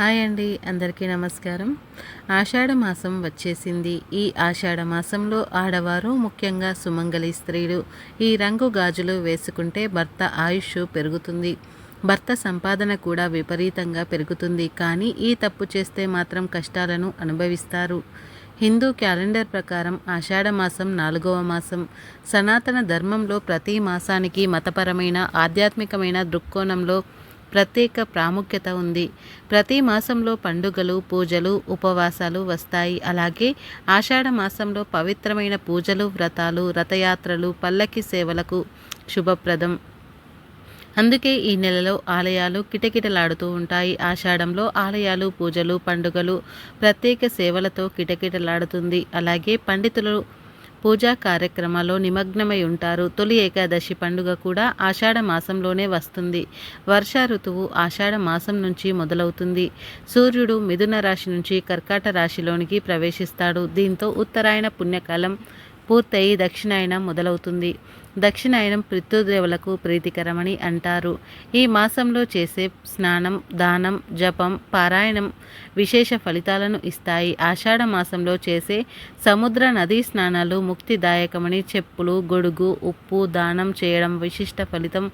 Hi అండి అందరికీ నమస్కారం. ఆషాఢ మాసం వచ్చేసింది. ఈ ఆషాఢ మాసంలో ఆడవారు ముఖ్యంగా సుమంగళి స్త్రీలు ఈ రంగు గాజులు వేసుకుంటే భర్త ఆయుష్ పెరుగుతుంది. భర్త సంపాదన కూడా విపరీతంగా పెరుగుతుంది. కానీ ఈ తప్పు చేస్తే మాత్రం కష్టాలను అనుభవిస్తారు. హిందూ క్యాలెండర్ ప్రకారం ఆషాఢ మాసం నాలుగవ మాసం. సనాతన ధర్మంలో ప్రతి మాసానికి మతపరమైన ఆధ్యాత్మికమైన దృక్కోణంలో ప్రత్యేక ప్రాముఖ్యత ఉంది. ప్రతి మాసంలో పండుగలు పూజలు ఉపవాసాలు వస్తాయి. అలాగే ఆషాఢ మాసంలో పవిత్రమైన పూజలు వ్రతాలు రథయాత్రలు పల్లకి సేవలకు శుభప్రదం. అందుకే ఈ నెలలో ఆలయాలు కిటకిటలాడుతూ ఉంటాయి. ఆషాఢంలో ఆలయాలు పూజలు పండుగలు ప్రత్యేక సేవలతో కిటకిటలాడుతుంది. అలాగే పండితులు పూజా కార్యక్రమాల్లో నిమగ్నమై ఉంటారు. తొలి ఏకాదశి పండుగ కూడా ఆషాఢ మాసంలోనే వస్తుంది. వర్ష ఋతువు ఆషాఢ మాసం నుంచి మొదలవుతుంది. సూర్యుడు మిథున రాశి నుంచి కర్కాట రాశిలోనికి ప్రవేశిస్తాడు. దీంతో ఉత్తరాయణ పుణ్యకాలం పూర్తయి దక్షిణాయనం మొదలవుతుంది. దక్షిణాయనం పితృదేవులకు ప్రీతికరమని అంటారు. ఈ మాసంలో చేసే స్నానం దానం జపం పారాయణం విశేష ఫలితాలను ఇస్తాయి. ఆషాఢ మాసంలో చేసే సముద్ర నదీ స్నానాలు ముక్తిదాయకమని చెప్పులు గొడుగు ఉప్పు దానం చేయడం విశిష్ట ఫలితం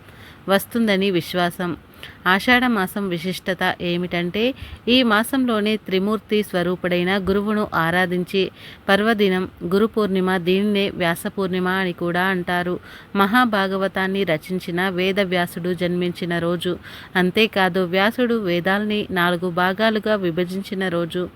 వస్తుందని విశ్వాసం. మాసం విశిష్టత ఏమిటంటే ఈ మాసంలోనే త్రిమూర్తి స్వరూపుడైన గురువును ఆరాధించి పర్వదినం గురు పూర్ణిమ దీనినే వ్యాస పూర్ణిమ అని కూడా అంటారు. మహాభాగవతాన్ని రచించిన వేద వ్యాసుడు జన్మించిన రోజు. అంతేకాదు వ్యాసుడు వేదాల్ని నాలుగు భాగాలుగా విభజించిన రోజు.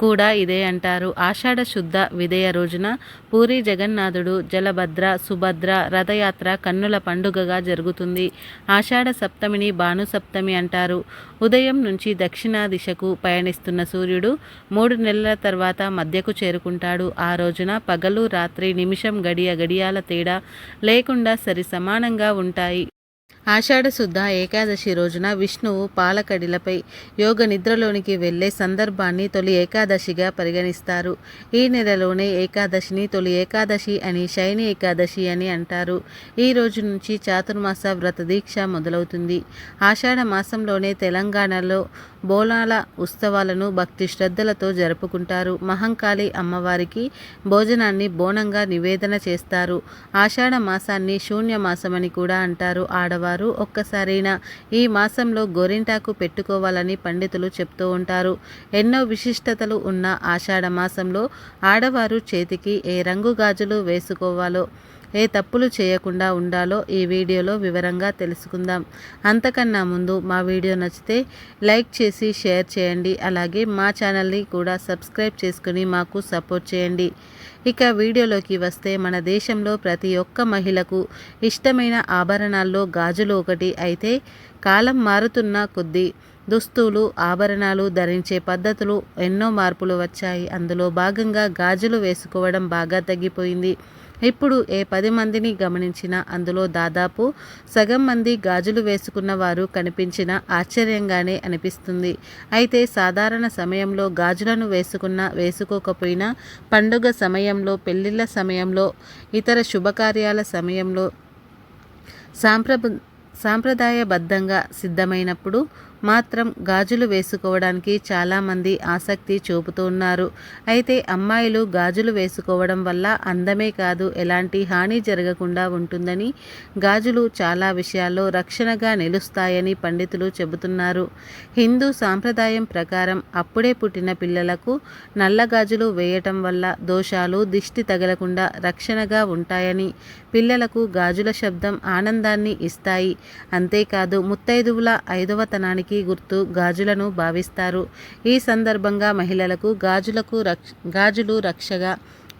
కూడా ఇదే అంటారు. ఆషాఢ శుద్ధ విదయ రోజున పూరి జగన్నాథుడు జలభద్ర సుభద్ర రథయాత్ర కన్నుల పండుగగా జరుగుతుంది. ఆషాఢ సప్తమిని భాను సప్తమి అంటారు. ఉదయం నుంచి దక్షిణ దిశకు పయనిస్తున్న సూర్యుడు మూడు నెలల తర్వాత మధ్యకు చేరుకుంటాడు. ఆ రోజున పగలు రాత్రి నిమిషం గడియ గడియాల తేడా లేకుండా సరి సమానంగా ఉంటాయి. ఆషాఢ శుద్ధ ఏకాదశి రోజున విష్ణువు పాలకడిలపై యోగ నిద్రలోనికి వెళ్ళే సందర్భాన్ని తొలి ఏకాదశిగా పరిగణిస్తారు. ఈ నెలలోనే ఏకాదశిని తొలి ఏకాదశి అని శైని ఏకాదశి అని అంటారు. ఈ రోజు నుంచి చాతుర్మాస వ్రత దీక్ష మొదలవుతుంది. ఆషాఢ మాసంలోనే తెలంగాణలో బోనాల ఉత్సవాలను భక్తి శ్రద్ధలతో జరుపుకుంటారు. మహంకాళి అమ్మవారికి భోజనాన్ని బోనంగా నివేదన చేస్తారు. ఆషాఢ మాసాన్ని శూన్య మాసమని కూడా అంటారు ఆడవారు. వారు ఒక్కసారైనా ఈ మాసంలో గోరింటాకు పెట్టుకోవాలని పండితులు చెప్తూ ఉంటారు. ఎన్నో విశిష్టతలు ఉన్న ఆషాఢ మాసంలో ఆడవారు చేతికి ఏ రంగు గాజులు వేసుకోవాలో ఏ తప్పులు చేయకుండా ఉండాలో ఈ వీడియోలో వివరంగా తెలుసుకుందాం. అంతకన్నా ముందు మా వీడియో నచ్చితే లైక్ చేసి షేర్ చేయండి. అలాగే మా ఛానల్ని కూడా సబ్స్క్రైబ్ చేసుకుని మాకు సపోర్ట్ చేయండి. ఇక వీడియోలోకి వస్తే మన దేశంలో ప్రతి ఒక్క మహిళకు ఇష్టమైన ఆభరణాల్లో గాజులు ఒకటి అయితే కాలం మారుతున్న కొద్దీ దుస్తులు ఆభరణాలు ధరించే పద్ధతులు ఎన్నో మార్పులు వచ్చాయి. అందులో భాగంగా గాజులు వేసుకోవడం బాగా తగ్గిపోయింది. ఇప్పుడు ఏ పది మందిని గమనించినా అందులో దాదాపు సగం మంది గాజులు వేసుకున్న వారు కనిపించిన ఆశ్చర్యంగానే అనిపిస్తుంది. అయితే సాధారణ సమయంలో గాజులను వేసుకున్న వేసుకోకపోయినా పండుగ సమయంలో పెళ్ళిళ్ళ సమయంలో ఇతర శుభకార్యాల సమయంలో సాంప్ర సాంప్రదాయబద్ధంగా సిద్ధమైనప్పుడు మాత్రం గాజులు వేసుకోవడానికి చాలామంది ఆసక్తి చూపుతున్నారు అయితే అమ్మాయిలు గాజులు వేసుకోవడం వల్ల అందమే కాదు ఎలాంటి హాని జరగకుండా ఉంటుందని గాజులు చాలా విషయాల్లో రక్షణగా నిలుస్తాయని పండితులు చెబుతున్నారు. హిందూ సాంప్రదాయం ప్రకారం అప్పుడే పుట్టిన పిల్లలకు నల్ల గాజులు వేయటం వల్ల దోషాలు దిష్టి తగలకుండా రక్షణగా ఉంటాయని పిల్లలకు గాజుల శబ్దం ఆనందాన్ని ఇస్తాయి. అంతేకాదు ముత్తైదువుల ఐదవతనానికి గుర్తు గాజులను భావిస్తారు. ఈ సందర్భంగా మహిళలకు గాజులకు రక్ష గాజులు రక్షగా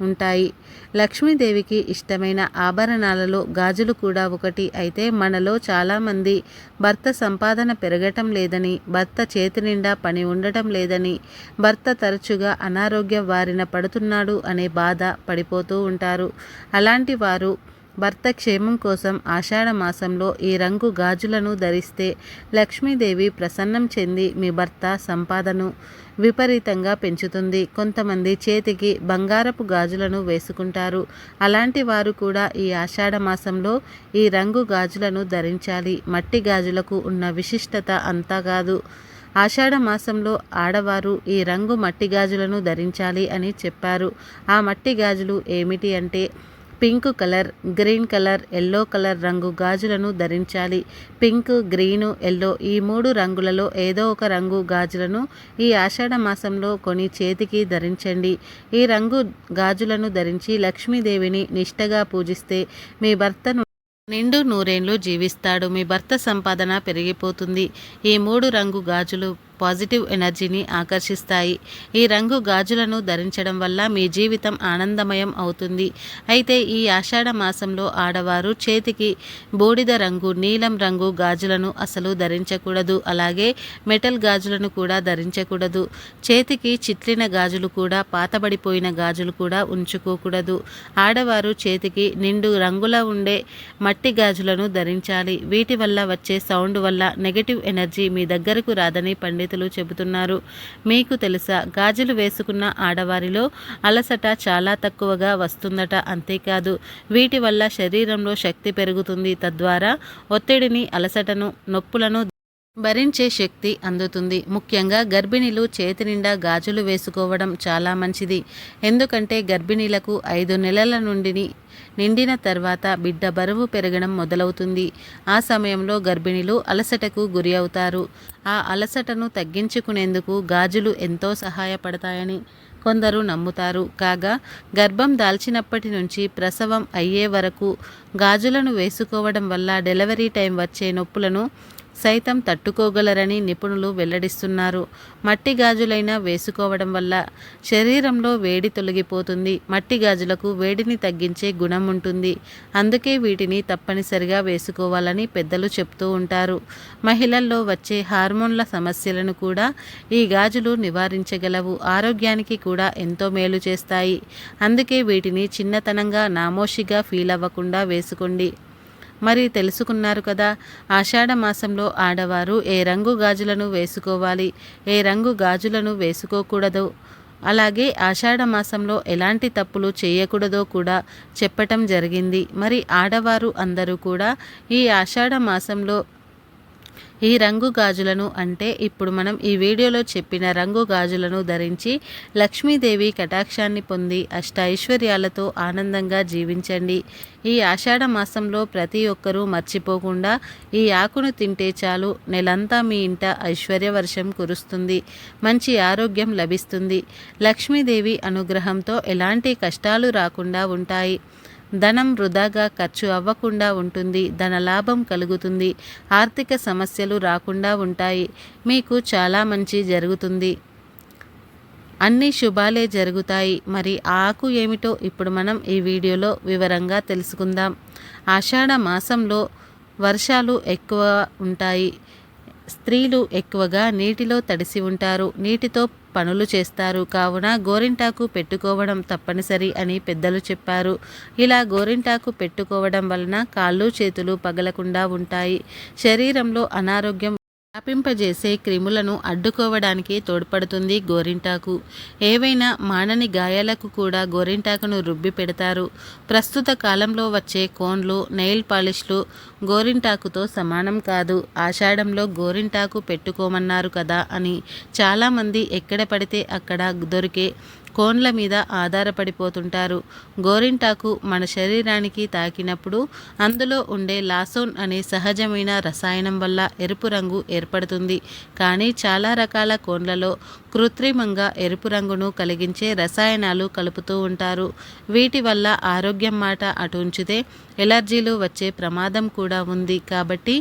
ఉంటాయి. లక్ష్మీదేవికి ఇష్టమైన ఆభరణాలలో గాజులు కూడా ఒకటి. అయితే మనలో చాలామంది భర్త సంపాదన పెరగటం లేదని భర్త చేతి నిండా పని ఉండటం లేదని భర్త తరచుగా అనారోగ్య వారిన పడుతున్నాడు అనే బాధ పడిపోతూ ఉంటారు. అలాంటి వారు భర్త క్షేమం కోసం ఆషాఢ మాసంలో ఈ రంగు గాజులను ధరిస్తే లక్ష్మీదేవి ప్రసన్నం చెంది మీ భర్త సంపాదను విపరీతంగా పెంచుతుంది. కొంతమంది చేతికి బంగారపు గాజులను వేసుకుంటారు. అలాంటి వారు కూడా ఈ ఆషాఢ మాసంలో ఈ రంగు గాజులను ధరించాలి. మట్టి గాజులకు ఉన్న విశిష్టత అంతా కాదు. ఆషాఢ మాసంలో ఆడవారు ఈ రంగు మట్టి గాజులను ధరించాలి అని చెప్పారు. ఆ మట్టి గాజులు ఏమిటి అంటే pink colour green colour yellow colour రంగు గాజులను ధరించాలి. పింక్ గ్రీను ఎల్లో ఈ మూడు రంగులలో ఏదో ఒక రంగు గాజులను ఈ ఆషాఢ మాసంలో కొని చేతికి ధరించండి. ఈ రంగు గాజులను ధరించి లక్ష్మీదేవిని నిష్టగా పూజిస్తే మీ భర్తను నిండు నూరేండ్లు జీవిస్తాడు. మీ భర్త సంపాదన పెరిగిపోతుంది. ఈ మూడు రంగు గాజులు పాజిటివ్ ఎనర్జీని ఆకర్షిస్తాయి. ఈ రంగు గాజులను ధరించడం వల్ల మీ జీవితం ఆనందమయం అవుతుంది. అయితే ఈ ఆషాఢ మాసంలో ఆడవారు చేతికి బూడిద రంగు నీలం రంగు గాజులను అసలు ధరించకూడదు. అలాగే మెటల్ గాజులను కూడా ధరించకూడదు. చేతికి చిట్లిన గాజులు కూడా పాతబడిపోయిన గాజులు కూడా ఉంచుకోకూడదు. ఆడవారు చేతికి నిండు రంగుల ఉండే మట్టి గాజులను ధరించాలి. వీటి వల్ల వచ్చే సౌండ్ వల్ల నెగటివ్ ఎనర్జీ మీ దగ్గరకు రాదని పండితు పండితులు చెబుతున్నారు. మీకు తెలుసా గాజులు వేసుకున్న ఆడవారిలో అలసట చాలా తక్కువగా వస్తుందట అంతేకాదు వీటి వల్ల శరీరంలో శక్తి పెరుగుతుంది. తద్వారా ఒత్తిడిని అలసటను నొప్పులను భరించే శక్తి అందుతుంది. ముఖ్యంగా గర్భిణీలు చేతి నిండా గాజులు వేసుకోవడం చాలా మంచిది. ఎందుకంటే గర్భిణీలకు ఐదు నెలల నుండి నిండిన తర్వాత బిడ్డ బరువు పెరగడం మొదలవుతుంది. ఆ సమయంలో గర్భిణీలు అలసటకు గురి అవుతారు. ఆ అలసటను తగ్గించుకునేందుకు గాజులు ఎంతో సహాయపడతాయని కొందరు నమ్ముతారు. కాగా గర్భం దాల్చినప్పటి నుంచి ప్రసవం అయ్యే వరకు గాజులను వేసుకోవడం వల్ల డెలివరీ టైం వచ్చే నొప్పులను సైతం తట్టుకోగలరని నిపుణులు వెల్లడిస్తున్నారు. మట్టి గాజులైనా వేసుకోవడం వల్ల శరీరంలో వేడి తొలగిపోతుంది. మట్టి గాజులకు వేడిని తగ్గించే గుణం ఉంటుంది. అందుకే వీటిని తప్పనిసరిగా వేసుకోవాలని పెద్దలు చెప్తూ ఉంటారు. మహిళల్లో వచ్చే హార్మోన్ల సమస్యలను కూడా ఈ గాజులు నివారించగలవు. ఆరోగ్యానికి కూడా ఎంతో మేలు చేస్తాయి. అందుకే వీటిని చిన్నతనంగా నామోషిగా ఫీల్ అవ్వకుండా వేసుకోండి. మరి తెలుసుకున్నారు కదా. ఆషాఢ మాసంలో ఆడవారు ఏ రంగు గాజులను వేసుకోవాలి? ఏ రంగు గాజులను వేసుకోకూడదు? అలాగే ఆషాఢ మాసంలో ఎలాంటి తప్పులు చేయకూడదో కూడా చెప్పటం జరిగింది. మరి ఆడవారు అందరూ కూడా ఈ ఆషాఢ మాసంలో ఈ రంగు గాజులను అంటే ఇప్పుడు మనం ఈ వీడియోలో చెప్పిన రంగు గాజులను ధరించి లక్ష్మీదేవి కటాక్షాన్ని పొంది అష్ట ఐశ్వర్యాలతో ఆనందంగా జీవించండి. ఈ ఆషాఢ మాసంలో ప్రతి ఒక్కరూ మర్చిపోకుండా ఈ ఆకును తింటే చాలు. నెలంతా మీ ఇంట ఐశ్వర్య వర్షం కురుస్తుంది. మంచి ఆరోగ్యం లభిస్తుంది. లక్ష్మీదేవి అనుగ్రహంతో ఎలాంటి కష్టాలు రాకుండా ఉంటాయి. ధనం వృధాగా ఖర్చు అవ్వకుండా ఉంటుంది ధన లాభం కలుగుతుంది ఆర్థిక సమస్యలు రాకుండా ఉంటాయి. మీకు చాలా మంచి జరుగుతుంది. అన్ని శుభాలే జరుగుతాయి. మరి ఆకు ఏమిటో ఇప్పుడు మనం ఈ వీడియోలో వివరంగా తెలుసుకుందాం. ఆషాఢ మాసంలో వర్షాలు ఎక్కువ ఉంటాయి. స్త్రీలు ఎక్కువగా నీటిలో తడిసి ఉంటారు. నీటితో పనులు చేస్తారు. కావున గోరింటాకు పెట్టుకోవడం తప్పనిసరి అని పెద్దలు చెప్పారు. ఇలా గోరింటాకు పెట్టుకోవడం వలన కాళ్ళు చేతులు పగలకుండా ఉంటాయి. శరీరంలో అనారోగ్యం వ్యాపింపజేసే క్రిములను అడ్డుకోవడానికి తోడ్పడుతుంది గోరింటాకు. ఏవైనా మానని గాయాలకు కూడా గోరింటాకును రుబ్బి పెడతారు. ప్రస్తుత కాలంలో వచ్చే కోన్లు నెయిల్ పాలిష్లు గోరింటాకుతో సమానం కాదు. ఆషాఢంలో గోరింటాకు పెట్టుకోమన్నారు కదా అని చాలామంది ఎక్కడ పడితే అక్కడ దొరికే కోన్ల మీద ఆధారపడిపోతుంటారు. గోరింటాకు మన శరీరానికి తాకినప్పుడు అందులో ఉండే లాసోన్ అనే సహజమైన రసాయనం వల్ల ఎరుపు రంగు ఏర్పడుతుంది. కానీ చాలా రకాల కోన్లలో కృత్రిమంగా ఎరుపు రంగును కలిగించే రసాయనాలు కలుపుతూ ఉంటారు. వీటి వల్ల ఆరోగ్యం మాట అటు ఉంచితే ఎలర్జీలు వచ్చే ప్రమాదం కూడా ఉంది. కాబట్టి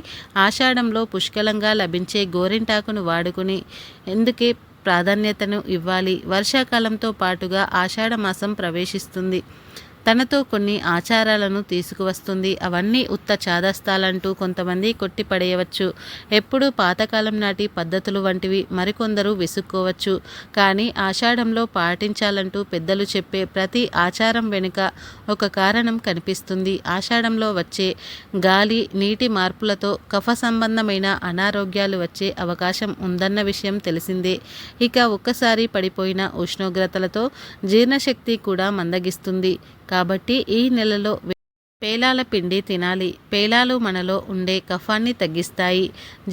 ఆషాఢంలో పుష్కలంగా లభించే గోరింటాకును వాడుకుని ఎందుకే ప్రాధాన్యతను ఇవ్వాలి. వర్షాకాలంతో పాటుగా ఆషాఢ మాసం ప్రవేశిస్తుంది. తనతో కొన్ని ఆచారాలను తీసుకువస్తుంది. అవన్నీ ఉత్త చాదస్తాలంటూ కొంతమంది కొట్టిపడేయవచ్చు. ఎప్పుడూ పాతకాలం నాటి పద్ధతులు వంటివి మరికొందరు విసుక్కోవచ్చు. కానీ ఆషాఢంలో పాటించాలంటూ పెద్దలు చెప్పే ప్రతి ఆచారం వెనుక ఒక కారణం కనిపిస్తుంది. ఆషాఢంలో వచ్చే గాలి నీటి మార్పులతో కఫ సంబంధమైన అనారోగ్యాలు వచ్చే అవకాశం ఉందన్న విషయం తెలిసిందే. ఇక ఒక్కసారి పడిపోయిన ఉష్ణోగ్రతలతో జీర్ణశక్తి కూడా మందగిస్తుంది. కాబట్టి ఈ నెలలో పేలాల పిండి తినాలి. పేలాలు మనలో ఉండే కఫాన్ని తగ్గిస్తాయి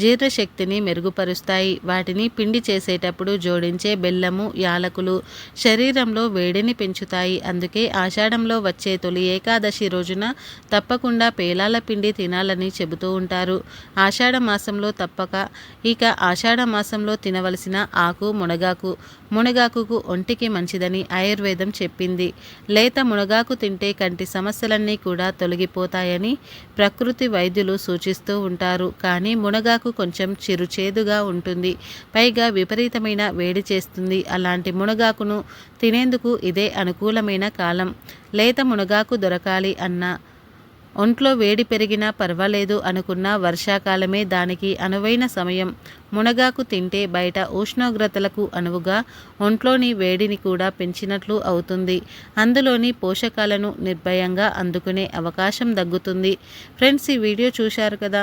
జీర్ణశక్తిని మెరుగుపరుస్తాయి. వాటిని పిండి చేసేటప్పుడు జోడించే బెల్లము యాలకులు శరీరంలో వేడిని పెంచుతాయి. అందుకే ఆషాఢంలో వచ్చే తొలి ఏకాదశి రోజున తప్పకుండా పేలాల పిండి తినాలని చెబుతూ ఉంటారు. ఆషాఢ మాసంలో తప్పక ఇక ఆషాఢ మాసంలో తినవలసిన ఆకు మునగాకు మునగాకుకు ఒంటికి మంచిదని ఆయుర్వేదం చెప్పింది. లేత మునగాకు తింటే కంటి సమస్యలన్నీ కూడా తొలగిపోతాయని ప్రకృతి వైద్యులు సూచిస్తూ ఉంటారు. కానీ మునగాకు కొంచెం చిరుచేదుగా ఉంటుంది. పైగా విపరీతమైన వేడి చేస్తుంది. అలాంటి మునగాకును తినేందుకు ఇదే అనుకూలమైన కాలం. లేత మునగాకు దొరకాలి అన్న ఒంట్లో వేడి పెరిగినా పర్వాలేదు అనుకున్న వర్షాకాలమే దానికి అనువైన సమయం. మునగాకు తింటే బయట ఉష్ణోగ్రతలకు అనువుగా ఒంట్లోని వేడిని కూడా పెంచినట్లు అవుతుంది. అందులోని పోషకాలను నిర్భయంగా అందుకునే అవకాశం దగ్గుతుంది ఫ్రెండ్స్ ఈ వీడియో చూశారు కదా?